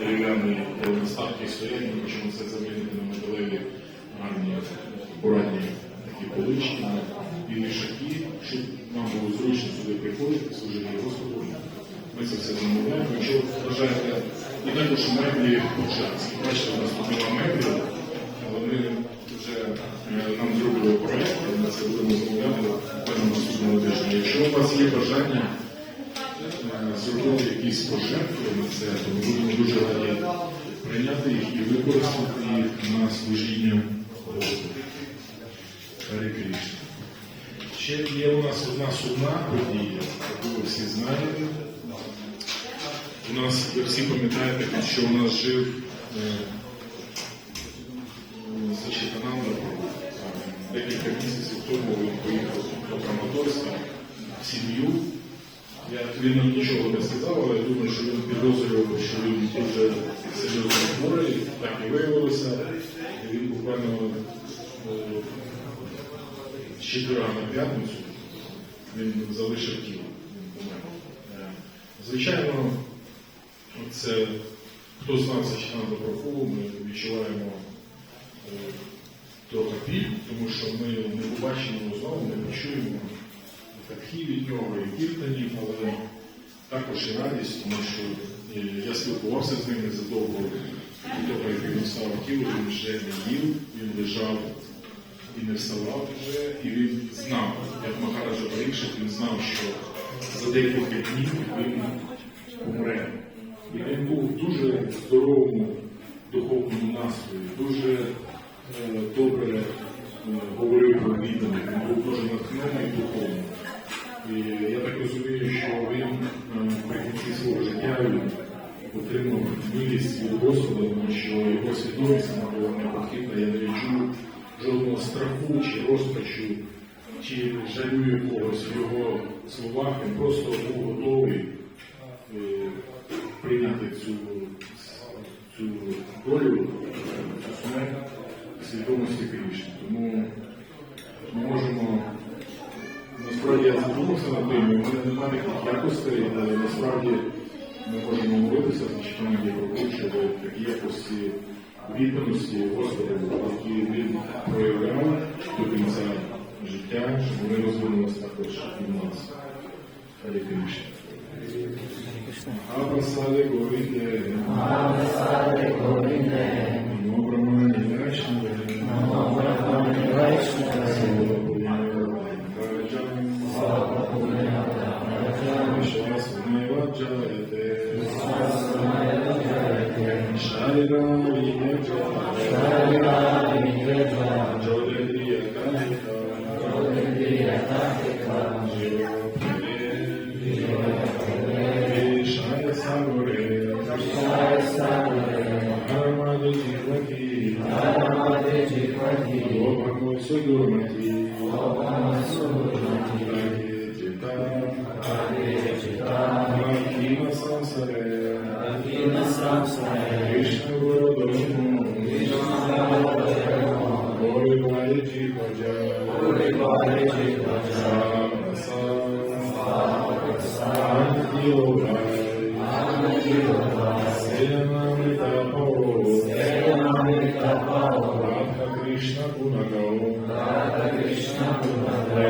дерев'яні наставки стоять, ми хочемо це замінити на металеві гарні акуратні такі полички і вішаки, щоб нам було зручно сюди приходити, служити Господу. Ми це все замовляємо. Якщо ви бажаєте, і також меблі початці. Бачите, у нас тут нема меблі, ми вже е, нам зробили проєкт, ми це будемо замовляти буквально наступного тижня. Якщо у вас є бажання пожертви на це, то ми будемо дуже раді прийняти їх і використати їх на служіння Господу. Ще є у нас одна сумна подія, яку ви всі знаєте. У нас, ви всі пам'ятаєте, що у нас жив е, Е, Декілька місяців тому він поїхав до Краматорська в сім'ю. Він нам нічого не сказав, але я думаю, що він підозрював, що він дуже серйозно хворий, так і виявилося. Він буквально е, з четвера на п'ятницю він залишив тіло. Е, Звичайно, це хто знав Сачинанда Прабху, ми відчуваємо е, трохи біль, тому що ми не побачимо знову, не почуємо катхи від нього і кіртанів, але також і радість, тому що е, я спілкувався з ним незадовго до того, як він став тіло, він вже не їв, він лежав і не вставав вже, і він знав, як Махараджа Парікшит, він знав, що за декілька днів він помре. І він був в дуже здоровому духовному настрої, дуже е, добре е, говорив про відданих, він був дуже натхнений духовно. І я так розумію, що він при кінці свого життя отримав милість від Господа, тому що його свідомість була непохитна. Я не відчув жодного страху чи розпачу, чи жалю якогось в його словах. Він просто був готовий е, прийняти цю, цю долю, цю смерть свідомості Кришни. Тому ми можемо Насправді я задумався над тим, і в мене немає якостей, але насправді ми можемо молитися читання Європу щодо такі якості відданості Господу, які він проявляв до кінця життя, щоб вони розвинулися також і в нас. Sade Govinde, Намо Брамані জন্য Krishna Punagaon. Radha Krishna Punagaon.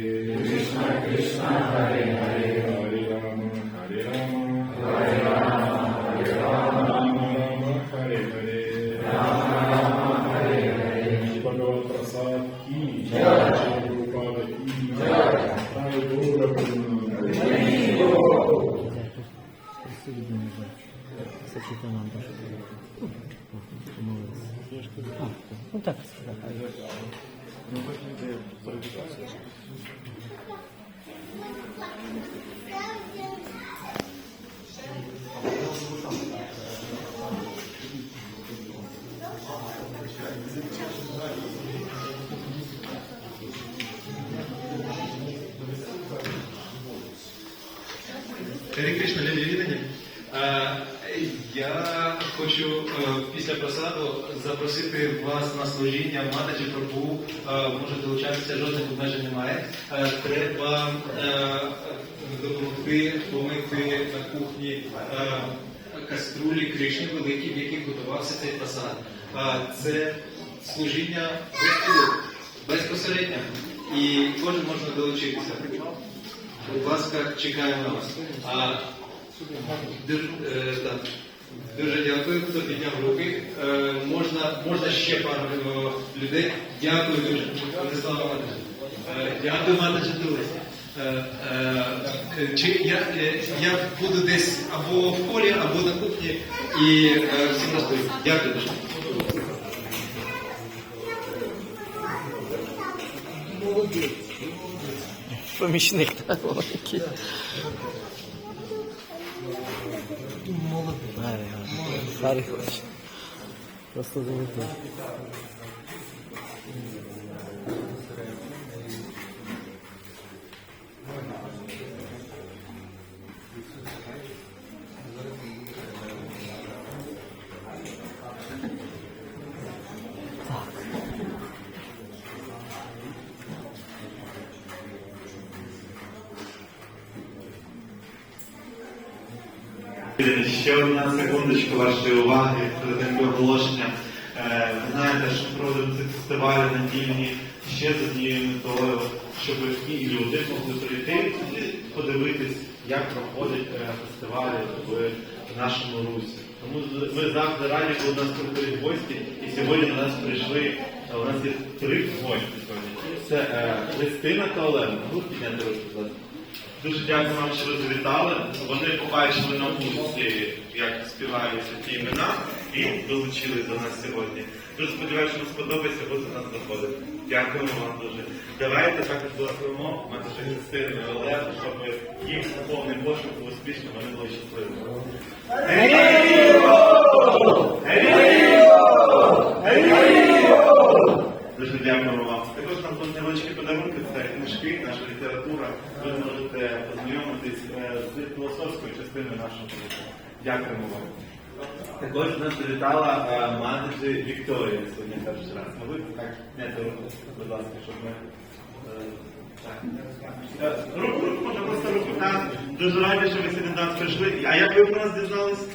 Ну так, Гарі Кришна, любі віддані. Е, Я хочу е, після просаду запросити вас на служіння Матаджі Прабу. Е, Можете долучатися, жодних обмежень немає. Е, Треба допомогти помити на кухні каструлі Кришни великі, в яких готувався цей просад. Це служіння безпосередньо. І кожен можна долучитися. Будь ласка, чекаємо вас. А, дуже, е, так, дуже дякую, хто підняв руки. Е, можна, можна ще пару е, людей. Дякую дуже. Владислава Матежа. Дякую, Матежа Дулес. Е, е, чи я, я буду десь або в холі, або на кухні і всім розповім. Дякую дуже. Помічник Pişmişlikler olan ki. Harika. Harika. Nasıl olur? Ще одна секундочка вашої уваги перед оголошення. Е, Ви знаєте, що проводимо ці фестивалі недільні ще з однією метою, щоб і люди могли прийти і подивитись, як проходять е, фестивалі в нашому русі. Тому ми завжди раді, коли у нас приходять гості, і сьогодні до нас прийшли, е, у нас є три гості сьогодні. Це Христина та Олена. Можу підняти руку, будь? Дуже дякую вам, що ви завітали. Вони побачили на вулиці, як співаються ті імена, і долучились до нас сьогодні. Дуже сподіваюся, що вам сподобається, будете до нас заходити. Дякуємо вам дуже. Давайте також дорахуємо матуші Христини Олегу, щоб їм повний пошук був успішно, вони були щасливі. Дуже дякуємо вам. Також нам тут невеличкі подарунки, книжки, наша література. Ви можете познайомитись е, з філософською частиною нашого життя. Дякуємо вам. Також нас завітала е, матері Вікторія сьогодні перший раз. А ви так зняти руку, будь ласка, щоб ми. е, Руку, руку, можна просто руку. Дуже раді, що ви сьогодні до нас прийшли. А як ви про нас дізнались?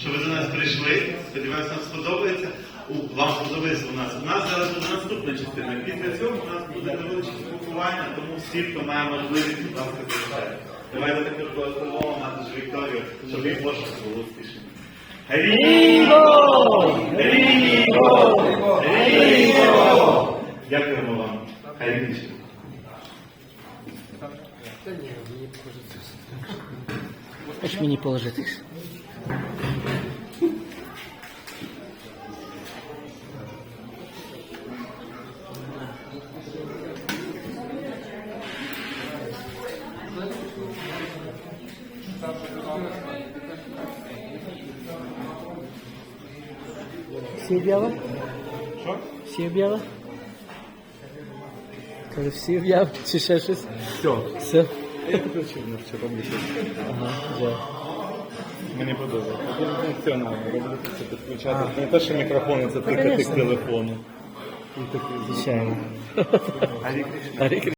Що ви до нас прийшли. Сподіваюся, вам сподобається. У- Вам сподобається у нас. У нас зараз буде наступна частина. Після цього у нас буде невеличке спілкування, тому всі, хто має можливість, будь ласка, приїжджайте. Давайте також благословимо нашу Вікторію, щоб їх пошук було успішним. Гаріго! Гаріго! Гаріго! Дякуємо вам. Хай більше. Хоч мені положити. Всі об'яви? Що? Всі об'яви? Каже, всі об'яви чи ще щось? Все. Все. Я включив на. Ага, вже. Мені подобається. Дуже функціонально. Робити це підключати. Не те, що мікрофони, це тикати телефону. Звичайно. Гарі Гарі